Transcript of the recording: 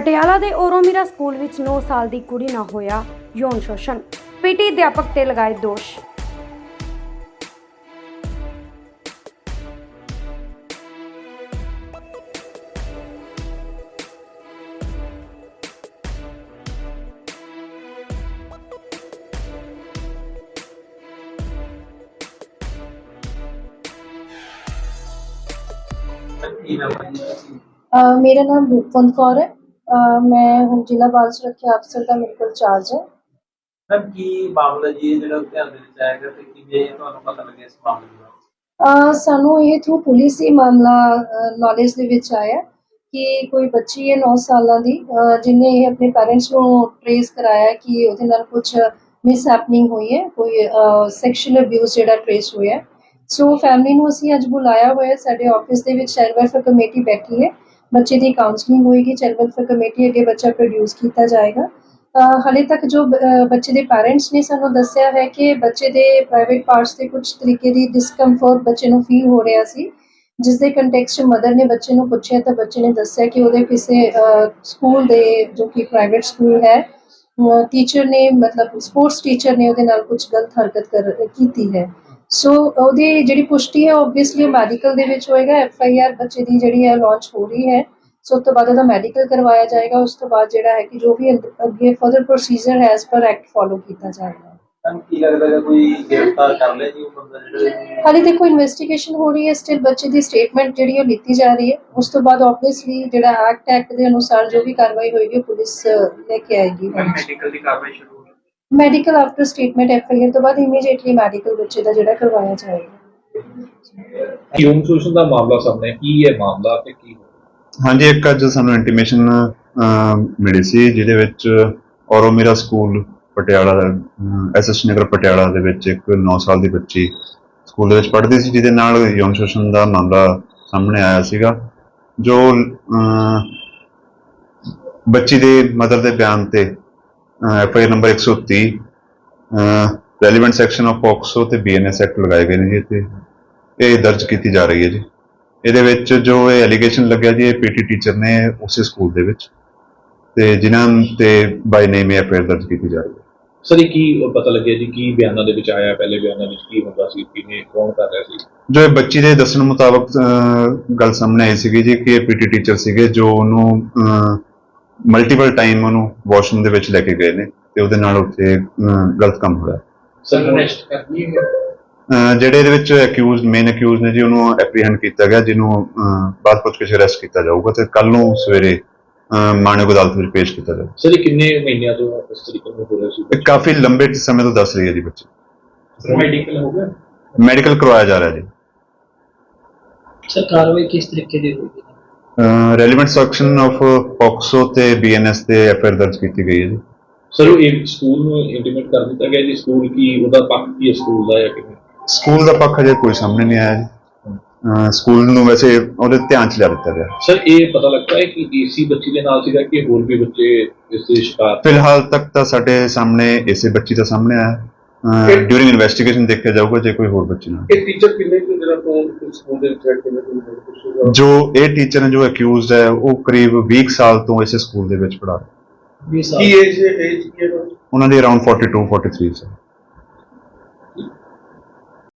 ਪਟਿਆਲਾ ਦੇ ਓਰੋਮੀਰਾ ਸਕੂਲ ਵਿੱਚ 9 ਸਾਲ ਦੀ ਕੁੜੀ ਨਾਲ ਹੋਇਆ ਯੌਨ ਸ਼ੋਸ਼ਣ। ਪੀਟੀ ਅਧਿਆਪਕ ਤੇ ਲਗਾਏ ਦੋਸ਼। ਅਹ ਮੇਰਾ ਨਾਮ ਰੂਪਵੰਤ ਕੌਰ ਹੈ। ਮੈਂ ਹੁਣ ਜ਼ਿਲ੍ਹਾ ਬਾਲ ਸੁਰੱਖਿਆ ਅਫਸਰ ਦਾ ਮੇਰੇ ਕੋਲ ਚਾਰਜ ਹੈ ਮੈਮ ਕੀ ਮਾਮਲਾ ਜੀ ਇਹ ਜਿਹੜਾ ਧਿਆਨ ਦੇ ਵਿੱਚ ਆਏਗਾ ਤੇ ਕਿਵੇਂ ਤੁਹਾਨੂੰ ਪਤਾ ਲੱਗਿਆ ਇਸ ਮਾਮਲੇ ਦੇ ਸਾਨੂੰ ਇਹ ਥਰੂ ਪੁਲਿਸ ਹੀ ਮਾਮਲਾ ਨੌਲੇਜ ਦੇ ਵਿੱਚ ਆਇਆ ਕਿ ਕੋਈ ਬੱਚੀ ਹੈ 9 ਸਾਲਾਂ ਦੀ ਜਿਹਨੇ ਇਹ ਆਪਣੇ ਪੈਰੈਂਟਸ ਨੂੰ ਟ੍ਰੇਸ ਕਰਾਇਆ ਕਿ ਉਹਦੇ ਨਾਲ ਕੁਝ ਮਿਸ ਹੈਪਨਿੰਗ ਹੋਈ ਹੈ ਕੋਈ ਸੈਕਸ਼ੂਅਲ ਅਬਿਊਜ਼ ਜਿਹੜਾ ਟ੍ਰੇਸ ਹੋਇਆ। ਸੋ ਫੈਮਿਲੀ ਨੂੰ ਅਸੀਂ ਅੱਜ ਬੁਲਾਇਆ ਹੋਇਆ। ਸਾਡੇ ਆਫਿਸ ਦੇ ਵਿੱਚ ਵੈਲਫੇਅਰ ਕਮੇਟੀ ਬੈਠੀ ਹੈ ਬੱਚੇ ਦੀ ਕਾਉਂਸਲਿੰਗ ਹੋਏਗੀ ਚਾਈਲਡ ਕਮੇਟੀ ਅੱਗੇ ਬੱਚਾ ਪ੍ਰੋਡਿਊਸ ਕੀਤਾ ਜਾਏਗਾ। ਅਹ ਹਾਲੇ ਤੱਕ ਜੋ ਬੱਚੇ ਦੇ ਪੈਰੈਂਟਸ ਨੇ ਸਾਨੂੰ ਦੱਸਿਆ ਹੈ ਕਿ ਬੱਚੇ ਦੇ ਪ੍ਰਾਈਵੇਟ ਪਾਰਟਸ ਤੇ ਕੁਝ ਤਰੀਕੇ ਦੀ ਡਿਸਕੰਫਰਟ ਬੱਚੇ ਨੂੰ ਫੀਲ ਹੋ ਰਿਹਾ ਸੀ, ਜਿਸ ਦੇ ਕੰਟੈਕਸਟ ਮਦਰ ਨੇ ਬੱਚੇ ਨੂੰ ਪੁੱਛਿਆ ਤਾਂ ਬੱਚੇ ਨੇ ਦੱਸਿਆ ਕਿ ਉਹਦੇ ਕਿਸੇ ਸਕੂਲ ਦੇ ਜੋ ਕਿ ਪ੍ਰਾਈਵੇਟ ਸਕੂਲ ਹੈ ਟੀਚਰ ਨੇ ਮਤਲਬ ਸਪੋਰਟਸ ਟੀਚਰ ਨੇ ਉਹਦੇ ਨਾਲ ਕੁਝ ਗਲਤ ਹਰਕਤ ਕਰ, ਕੀਤੀ ਹੈ। ਸੋ ਉਹਦੀ ਜਿਹੜੀ ਪੁਸ਼ਟੀ ਹੈ ਆਬਵੀਅਸਲੀ ਮੈਡੀਕਲ ਦੇ ਵਿੱਚ ਹੋਏਗਾ ਐਫ ਆਈ ਆਰ ਬੱਚੇ ਦੀ ਜਿਹੜੀ ਹੈ ਲਾਂਚ ਹੋ ਰਹੀ ਹੈ। ਸੋ ਉਸ ਤੋਂ ਬਾਅਦ ਉਹਦਾ ਮੈਡੀਕਲ ਕਰਵਾਇਆ ਜਾਏਗਾ। ਉਸ ਤੋਂ ਬਾਅਦ ਜਿਹੜਾ ਹੈ ਕਿ ਜੋ ਵੀ ਅੱਗੇ- ਫਰਦਰ ਪ੍ਰੋਸੀਜਰ ਹੈ ਐਸ ਪਰ ਐਕਟ ਫੋਲੋ ਕੀਤਾ ਜਾਏਗਾ। ਕੀ ਲੱਗਦਾ ਹੈ ਕੋਈ ਗ੍ਰਿਫਤਾਰ ਕਰ ਲਿਆ ਜੀ ਉਹ ਬੰਦਾ ਜਿਹੜਾ ਹਾਲੇ ਦੇਖੋ ਇਨਵੈਸਟੀਗੇਸ਼ਨ ਹੋ ਰਹੀ ਹੈ ਸਟਿਲ ਬੱਚੇ ਦੀ ਸਟੇਟਮੈਂਟ ਜਿਹੜੀ ਉਹ ਲਿੱਤੀ ਜਾ ਰਹੀ ਹੈ। ਉਸ ਤੋਂ ਬਾਅਦ ਆਬਵੀਅਸਲੀ ਜਿਹੜਾ ਐਕਟ ਐਕਟ ਦੇ ਅਨੁਸਾਰ ਜੋ ਵੀ ਕਾਰਵਾਈ ਹੋਏਗੀ ਪੁਲਿਸ ਲੈ ਕੇ ਆਏਗੀ। ਮੈਡੀਕਲ ਦੀ ਕਾਰਵਾਈ ਸ਼ੁਰੂ medical after statement F I R ਤੋਂ ਬਾਅਦ ਇਮੀਡੀਏਟਲੀ ਮੈਡੀਕਲ ਬੱਚੇ ਦਾ ਜਿਹੜਾ ਕਰਵਾਇਆ ਜਾਏਗਾ। ਯੌਨ ਸ਼ੋਸ਼ਣ ਦਾ ਮਾਮਲਾ ਸਾਹਮਣੇ ਕੀ ਹੈ ਮਾਮਲਾ ਤੇ ਕੀ ਹੋਇਆ? ਹਾਂਜੀ ਇੱਕ ਅੱਜ ਸਾਨੂੰ ਇੰਟੀਮੇਸ਼ਨ ਮਿਲੀ ਸੀ ਜਿਹਦੇ ਵਿੱਚ ਔਰੋਮੀਰਾ ਸਕੂਲ ਪਟਿਆਲਾ ਐਸਐਸ ਨਗਰ ਪਟਿਆਲਾ ਦੇ ਵਿੱਚ ਇੱਕ 9 ਸਾਲ ਦੀ ਬੱਚੀ ਸਕੂਲ ਦੇ ਵਿੱਚ ਪੜ੍ਹਦੀ ਸੀ ਜਿਹਦੇ ਨਾਲ ਯੌਨ ਸ਼ੋਸ਼ਣ ਦਾ ਮਾਮਲਾ ਸਾਹਮਣੇ ਆਇਆ ਸੀਗਾ ਜੋ ਬੱਚੀ ਦੇ ਮਦਰ ਦੇ ਬਿਆਨ ਤੇ F I number 130 relevant section of POCSO ਤੇ ਬੀਐਨਐਸ ਐਕਟ ਲਗਾਏ ਗਏ ਨੇ ਜੀ ਤੇ ਇਹ ਦਰਜ ਕੀਤੀ ਜਾ ਰਹੀ ਹੈ ਜੀ। ਇਹਦੇ ਵਿੱਚ ਜੋ ਇਹ ਐਲੀਗੇਸ਼ਨ ਲੱਗਿਆ ਜੀ ਇਹ ਪੀਟੀ ਟੀਚਰ ਨੇ ਉਸੇ ਸਕੂਲ ਦੇ ਵਿੱਚ। ਤੇ ਜਿਨ੍ਹਾਂ ਤੇ ਬਾਈ ਨੇਮ ਇਹ ਅਫੇਅਰ ਦਰਜ ਕੀਤੀ ਜਾ ਰਹੀ ਹੈ। ਸਰ ਇਹ ਕੀ ਪਤਾ ਲੱਗਿਆ ਜੀ? ਕੀ ਬਿਆਨਾਂ ਦੇ ਵਿੱਚ ਆਇਆ? ਪਹਿਲੇ ਬਿਆਨਾਂ ਵਿੱਚ ਕੀ ਹੁੰਦਾ ਸੀ? ਕਿਵੇਂ ਕੌਣ ਕਰ ਰਿਹਾ ਸੀ? ਜੋ ਇਹ ਬੱਚੀ ਦੇ ਦੱਸਣ ਮੁਤਾਬਕ ਗੱਲ ਸਾਹਮਣੇ ਆਈ ਸੀਗੀ ਜੀ ਕਿ ਇਹ ਪੀਟੀ ਟੀਚਰ ਸੀਗੇ ਜੋ ਉਹਨੂੰ ਮਲਟੀਪਲ ਟਾਈਮ ਉਹਨੂੰ ਵਾਸ਼ਰੂਮ ਦੇ ਵਿੱਚ ਲੈ ਕੇ ਗਏ ਨੇ ਤੇ ਉਹਦੇ ਨਾਲ ਉੱਥੇ ਗਲਤ ਕੰਮ ਹੋਇਆ। ਸਰ ਅਰੈਸਟ ਕਰਨੀ ਹੈ? ਅਹ, ਜਿਹੜੇ ਇਹਦੇ ਵਿੱਚ ਅਕਿਊਜ਼ਡ ਮੇਨ ਅਕਿਊਜ਼ ਨੇ ਜੀ ਉਹਨੂੰ ਐਪਰੀਹੈਂਡ ਕੀਤਾ ਗਿਆ ਜਿਹਨੂੰ ਬਾਅਦ ਪੁੱਛ ਕੇ ਅਰੈਸਟ ਕੀਤਾ ਜਾਊਗਾ ਤੇ ਕੱਲ ਨੂੰ ਸਵੇਰੇ ਮਾਣਯੋਗ ਅਦਾਲਤ ਵਿੱਚ ਪੇਸ਼ ਕੀਤਾ ਜਾਊਗਾ। ਸਰ ਇਹ ਕਿੰਨੇ ਮਹੀਨਿਆਂ ਤੋਂ ਇਸ ਤਰੀਕੇ ਨਾਲ ਹੋ ਰਿਹਾ ਸੀ? ਕਾਫੀ ਲੰਬੇ ਸਮੇਂ ਤੋਂ ਦੱਸ ਰਹੀ ਹੈ ਜੀ ਬੱਚੀ। ਮੈਡੀਕਲ ਹੋ ਗਿਆ? ਮੈਡੀਕਲ ਕਰਵਾਇਆ ਜਾ ਰਿਹਾ ਜੀ। ਸਰ ਕਾਰਵਾਈ ਕਿਸ ਤਰੀਕੇ ਦੀ ਹੋਈ ਰੈਲੀਵੈਂਟ ਸੈਕਸ਼ਨ ਆਫ ਪੋਕਸੋ ਤੇ ਬੀਐਨਐਸ ਤੇ ਐਫਆਈਆਰ ਦਰਜ ਕੀਤੀ ਗਈ ਹੈ ਜੀ। ਸਰ ਇਹ ਸਕੂਲ ਨੂੰ ਇੰਟੀਮੇਟ ਕਰ ਦਿੱਤਾ ਗਿਆ ਜੀ? ਸਕੂਲ ਕੀ ਉਹਦਾ ਪੱਖ ਕੀ ਹੈ ਸਕੂਲ ਦਾ ਜਾਂ ਕਿਵੇਂ? ਸਕੂਲ ਦਾ ਪੱਖ ਅਜੇ ਕੋਈ ਸਾਹਮਣੇ ਨਹੀਂ ਆਇਆ ਜੀ। ਸਕੂਲ ਨੂੰ ਵੈਸੇ ਉਹਦੇ ਧਿਆਨ ਚ ਲਿਆ ਦਿੱਤਾ ਗਿਆ। ਸਰ ਇਹ ਪਤਾ ਲੱਗਦਾ ਹੈ ਕਿ ਏਸੀ ਬੱਚੀ ਦੇ ਨਾਲ ਸੀਗਾ ਕਿ ਹੋਰ ਵੀ ਬੱਚੇ ਇਸ ਦੇ ਸ਼ਿਕਾਰ? ਫਿਲਹਾਲ ਤੱਕ ਤਾਂ ਸਾਡੇ ਸਾਹਮਣੇ ਇਸੇ ਬੱਚੀ ਦਾ ਸਾਹਮਣੇ ਆਇਆ। ਡਿਊਰਿੰਗ ਇਨਵੈਸਟੀਗੇਸ਼ਨ ਦੇਖਿਆ ਜਾਊਗਾ ਜੇ ਕੋਈ ਹੋਰ ਬੱਚੀ ਨਾਲ। ਇਹ ਟੀਚਰ ਕਿੰਨੇ ਕੁ ਜਿਹੜਾ ਤੋਂ ਸਕੂਲ ਦੇ ਵਿੱਚ ਕਿੰਨੇ ਜੋ ਇਹ ਟੀਚਰ ਨੇ ਜੋ ਅਕਿਊਜ਼ਡ ਹੈ ਉਹ ਕਰੀਬ 20 ਸਾਲ ਤੋਂ ਇਸੇ ਸਕੂਲ ਦੇ ਵਿੱਚ ਪੜ੍ਹਾ ਰਹੇ। ਕੀ ਏਜ ਏਜ ਕੀ ਹੈ ਉਹਨਾਂ ਦੀ ਅਰਾਊਂਡ 42 43 ਸੀ